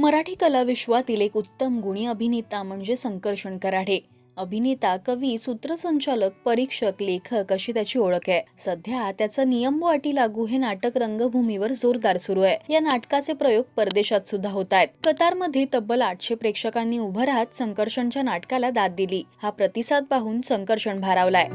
मराठी कलाविश्वातील एक उत्तम गुणी अभिनेता म्हणजे संकर्षण कराडे अभिनेता कवी सूत्रसंचालक परीक्षक लेखक अशी त्याची ओळख आहे. सध्या त्याचं नियम व अटी लागू हे नाटक रंगभूमीवर जोरदार सुरू आहे. या नाटकाचे प्रयोग परदेशात सुद्धा होत आहेत. कतारमध्ये तब्बल आठशे प्रेक्षकांनी उभं राहत संकर्षणच्या नाटकाला दाद दिली. हा प्रतिसाद पाहून संकर्षण भारावलाय.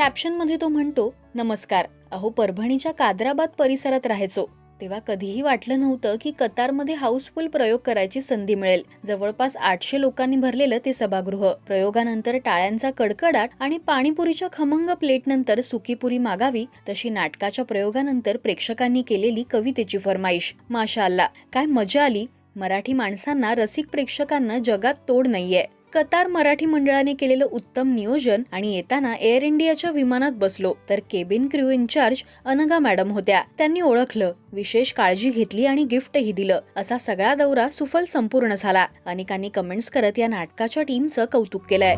कॅप्शनमध्ये तो म्हणतो नमस्कार अहो परभणीच्या कादराबाद परिसरात राहायचो. तेव्हा कधीही वाटलं नव्हतं की कतारमध्ये हाऊसफुल प्रयोग करायची संधी मिळेल. जवळपास आठशे लोकांनी भरलेलं ते सभागृह. प्रयोगानंतर टाळ्यांचा कडकडाट आणि पाणीपुरीच्या खमंग प्लेटनंतर सुकीपुरी मागावी तशी नाटकाच्या प्रयोगानंतर प्रेक्षकांनी केलेली कवितेची फरमाईश. माशा अल्ला काय मजा आली. मराठी माणसांना रसिक प्रेक्षकांना जगात तोड नाहीये. कतार मराठी मंडळाने केलेलं उत्तम नियोजन आणि येताना एअर इंडियाच्या विमानात बसलो तर cabin crew in charge Anaga madam होत्या. त्यांनी ओळखलं विशेष काळजी घेतली आणि गिफ्टही दिलं. असा सगळा दौरा सुफल संपूर्ण झाला. अनेकांनी कमेंट्स करत या नाटकाच्या टीमचं कौतुक केलंय.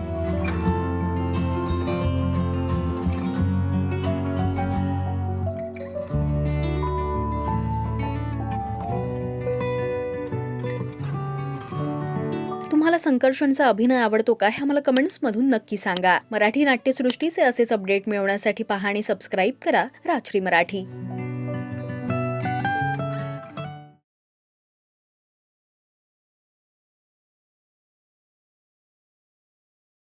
तुम्हाला संकर्षणचा अभिनय आवडतो का हे मला कमेंट्स मधून नक्की सांगा. मराठी नाट्यसृष्टीचे असेच अपडेट मिळवण्यासाठी पहा आणि सबस्क्राईब करा. राजश्री मराठी.